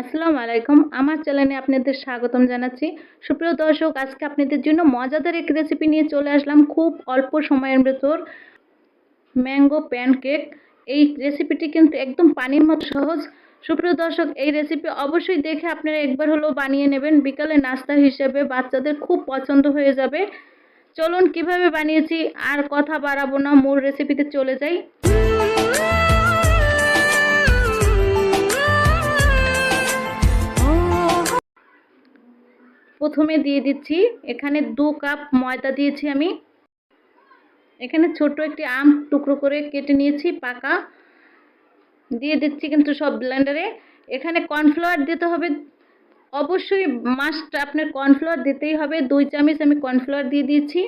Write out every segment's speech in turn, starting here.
আসসালামু আলাইকুম। আমার চ্যানেলে আপনাদের স্বাগতম জানাচ্ছি। সুপ্রিয় দর্শক, আজকে আপনাদের জন্য মজাদার এক রেসিপি নিয়ে চলে আসলাম খুব অল্প সময়ের ভেতর। ম্যাঙ্গো প্যানকেক এই রেসিপিটি কিন্তু একদম পানির মতো সহজ। সুপ্রিয় দর্শক, এই রেসিপি অবশ্যই দেখে আপনারা একবার হলেও বানিয়ে নেবেন। বিকালে নাস্তা হিসেবে বাচ্চাদের খুব পছন্দ হয়ে যাবে। চলুন কীভাবে বানিয়েছি আর কথা বাড়াবো না, মূল রেসিপিতে চলে যাই। প্রথমে দিয়ে দিচ্ছি। এখানে দু কাপ ময়দা দিয়েছি আমি। এখানে ছোট একটি আম টুকরো করে কেটে নিয়েছি, পাকা। দিয়ে দিচ্ছি কিন্তু সব ব্লেন্ডারে এখানে কর্নফ্লাওয়ার দিতে হবে। অবশ্যই মাস্ট আপনার কর্নফ্লাওয়ার দিতেই হবে। দুই চামচ আমি কর্নফ্লাওয়ার দিয়ে দিয়েছি।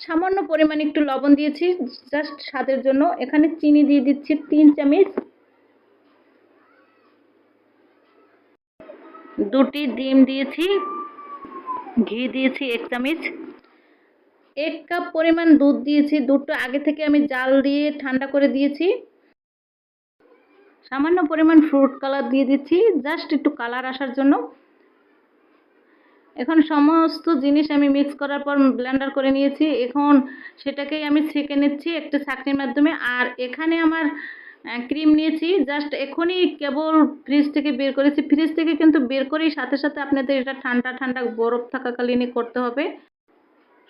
সামান্য পরিমাণে একটু লবণ দিয়েছি জাস্ট স্বাদের জন্য। এখানে চিনি দিয়ে দিচ্ছি তিন চামচ। দুটি ডিম দিয়েছি, ঘি দিয়েছি, এক চামচ। এক কাপ পরিমাণ দুধ দিয়েছি, দুধটা আগে থেকে আমি জাল দিয়ে ঠান্ডা করে দিয়েছি। সামান্য পরিমাণ ফ্রুট কালার দিয়ে দিচ্ছি জাস্ট একটু কালার আসার জন্য। এখন সমস্ত জিনিস আমি মিক্স করার পর ব্লেন্ডার করে নিয়েছি। এখন সেটাকেই আমি ছেঁকে নিচ্ছি একটা ছাঁকনির মাধ্যমে। আর এখানে আমার ক্রিম নিয়েছি। জাস্ট এখনই কেবল ফ্রিজ থেকে বের করেছি। ফ্রিজ থেকে কিন্তু বের করেই সাথে সাথে আপনাদের এটা ঠান্ডা ঠান্ডা, বরফ থাকাকালীনই করতে হবে।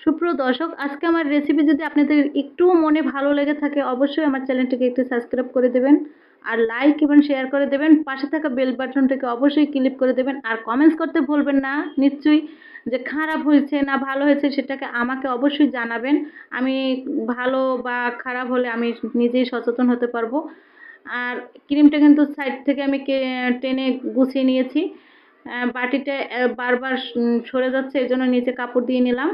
সুপ্রিয় দর্শক, আজকে আমার রেসিপি যদি আপনাদের একটুও মনে ভালো লেগে থাকে, অবশ্যই আমার চ্যানেলটিকে একটু সাবস্ক্রাইব করে দেবেন আর লাইক এবং শেয়ার করে দেবেন। পাশে থাকা বেল বাটনটিকে অবশ্যই ক্লিক করে দেবেন। আর কমেন্টস করতে ভুলবেন না, নিশ্চয়ই। যে খারাপ হয়েছে না ভালো হয়েছে সেটাকে আমাকে অবশ্যই জানাবেন। আমি ভালো বা খারাপ হলে আমি নিজেই সচেতন হতে পারব। আর ক্রিমটা কিন্তু সাইড থেকে আমি টেনে গুছিয়ে নিয়েছি। বাটিটা বারবার সরে যাচ্ছে, এই জন্য নিচে কাপড় দিয়ে নিলাম।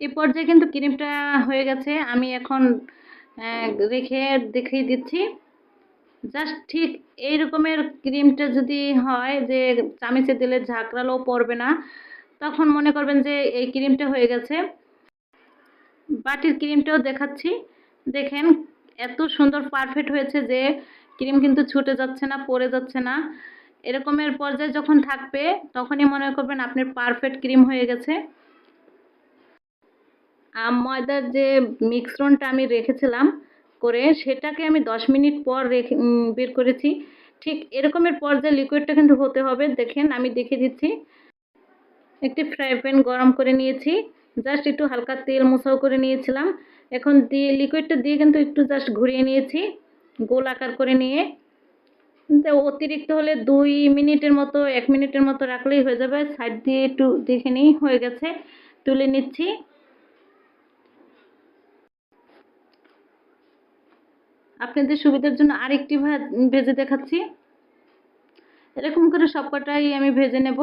এ পর্যায়ে কিন্তু ক্রিমটা হয়ে গেছে। আমি এখন রেখে, দেখিয়ে দিচ্ছি। জাস্ট ঠিক এই রকমের ক্রিমটা যদি হয় যে চামিচে দিলে ঝাঁকড়ালেও পড়বে না, তখন মনে করবেন যে এই ক্রিমটা হয়ে গেছে। বাটির ক্রিমটাও দেখাচ্ছি। দেখেন এত সুন্দর পারফেক্ট হয়েছে যে ক্রিম কিন্তু ছুটে যাচ্ছে না, পড়ে যাচ্ছে না। এরকমের পর্যায়ে যখন থাকবে, তখনই মনে করবেন আপনার পারফেক্ট ক্রিম হয়ে গেছে। আম ময়দার যে মিশ্রণটা আমি রেখেছিলাম করে সেটাকে আমি দশ মিনিট পর রেখে বের করেছি। ঠিক এরকমের পর্যায়ে লিকুইডটা কিন্তু হতে হবে, দেখেন আমি দেখে দিচ্ছি। একটি ফ্রাই প্যান গরম করে নিয়েছি জাস্ট একটু হালকা তেল মোছাও করে নিয়েছিলাম। এখন দিয়ে লিকুইডটা দিয়ে কিন্তু একটু জাস্ট ঘুরিয়ে নিয়েছি, গোল আকার করে নিয়ে। তো অতিরিক্ত হলে দুই মিনিটের মতো, এক মিনিটের মতো রাখলেই হয়ে যাবে। সাইড দিয়ে একটু দেখে নিই, হয়ে গেছে। তুলে নিচ্ছি। আপনাদের সুবিধার জন্য আরেকটি ভেজে দেখাচ্ছি। এরকম করে সবকটাই আমি ভেজে নেব।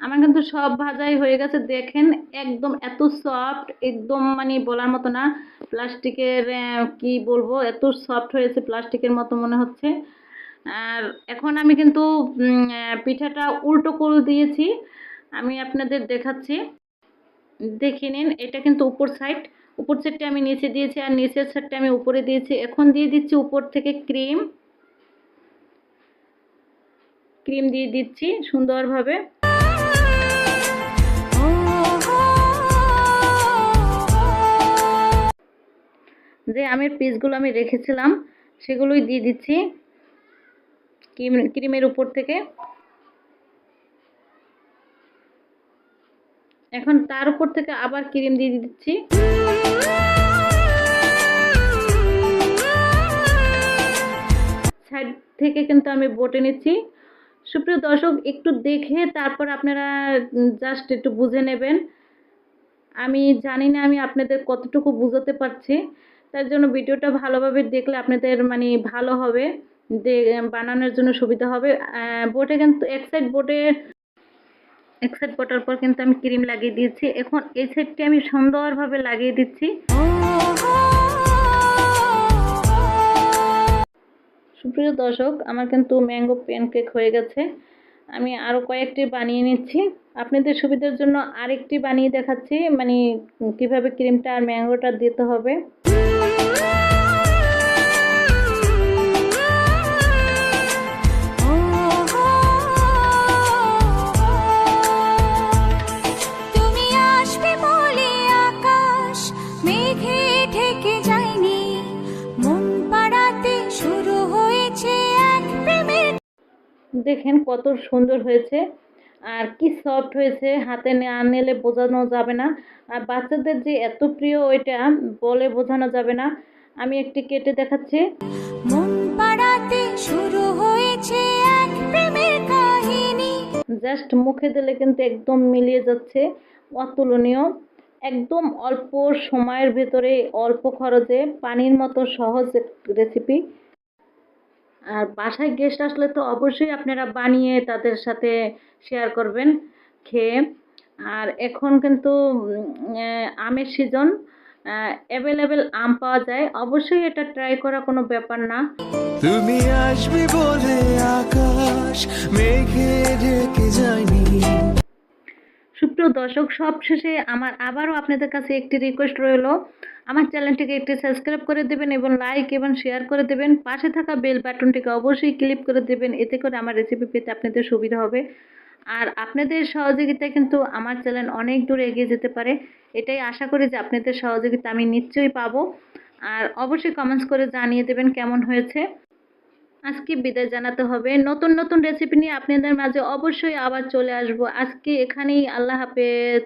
আমার কিন্তু সব ভাজাই হয়ে গেছে। দেখেন, একদম এত সফট একদম মানে বলার মতো না। প্লাস্টিকের কি বলব, এত সফট হয়েছে প্লাস্টিকের মতো মনে হচ্ছে। আর এখন আমি কিন্তু পিঠাটা উল্টো করে দিয়েছি। আমি আপনাদের দেখাচ্ছি। দেখে নিন, এটা কিন্তু উপর সাইড উপর সাইডটা আমি নিচে দিয়েছি আর নিচের সাইডটা আমি উপরে দিয়েছি। এখন দিয়ে দিচ্ছি উপর থেকে ক্রিম। ক্রিম দিয়ে দিচ্ছি সুন্দরভাবে। যে আমের পিসগুলো আমি রেখেছিলাম, সেগুলোই দিয়ে দিচ্ছি ক্রিম ক্রিমের উপর থেকে। এখন তার উপর থেকে আবার ক্রিম দিয়ে দিচ্ছি। সাইড থেকে কিন্তু আমি বটে নিচ্ছি। সুপ্রিয় দর্শক, একটু দেখে তারপর আপনারা জাস্ট একটু বুঝে নেবেন। আমি জানি না আমি আপনাদের কতটুকু বুঝাতে পারছি। তার জন্য ভিডিওটা ভালোভাবে দেখলে আপনাদের মানে ভালো হবে। বানানোর জন্য সুবিধা হবে। বোটে কিন্তু এক সাইড বোটে এক সাইড বটার পর কিন্তু আমি ক্রিম লাগিয়ে দিয়েছি। এখন এই সাইডটি আমি সুন্দরভাবে লাগিয়ে দিচ্ছি। সুপ্রিয় দর্শক, আমার কিন্তু ম্যাঙ্গো প্যানকেক হয়ে গেছে। আমি আরও কয়েকটি বানিয়ে নিচ্ছি। আপনাদের সুবিধার জন্য আরেকটি বানিয়ে দেখাচ্ছি মানে কীভাবে ক্রিমটা আর ম্যাঙ্গোটা দিতে হবে। দেখেন কত সুন্দর হয়েছে। আর কি সফট হয়েছে হাতে না নিলে বোঝানো যাবে না। আর বাচ্চাদের যে এত প্রিয় ওইটা বলে বোঝানো যাবে না। আমি একটি কেটে দেখাচ্ছি। মন পাড়াতে শুরু হয়েছে এক প্রেমের কাহিনী। জাস্ট মুখে দিলে কিন্তু একদম মিলিয়ে যাচ্ছে। অতুলনীয়। একদম অল্প সময়ের ভেতরে অল্প খরচে পানির মতো সহজ রেসিপি আর বাসায় গেস্ট আসলে তো অবশ্যই আপনারা বানিয়ে তাদের সাথে শেয়ার করবেন খেয়ে। আর এখন কিন্তু আমের সিজন অ্যাভেলেবেল আম পাওয়া যায়। অবশ্যই এটা ট্রাই করা কোনো ব্যাপার না। তুমি আসবে বলে আকাশ মেঘে ঢেকে যায়নি। সুপ্রিয় দর্শক সব শেষে আমার আবারও আপনাদের কাছে একটি রিকোয়েস্ট রইল। আমার চ্যানেলটিকে একটি সাবস্ক্রাইব করে দেবেন এবং লাইক এবং শেয়ার করে দেবেন। পাশে থাকা বেল বাটনটিকে অবশ্যই ক্লিক করে দেবেন, এতে করে আমার রেসিপি পেতে আপনাদের সুবিধা হবে। আর আপনাদের সহযোগিতা কিন্তু আমার চ্যানেল অনেক দূর এগিয়ে যেতে পারে। এটাই আশা করি যে আপনাদের সহযোগিতা আমি নিশ্চয়ই পাবো। আর অবশ্যই কমেন্টস করে জানিয়ে দেবেন কেমন হয়েছে। আজকে বিদায় জানাতে হবে। নতুন নতুন রেসিপি নিয়ে আপনাদের মাঝে অবশ্যই আবার চলে আসব। আজকে এখানেই আল্লাহ হাফেজ।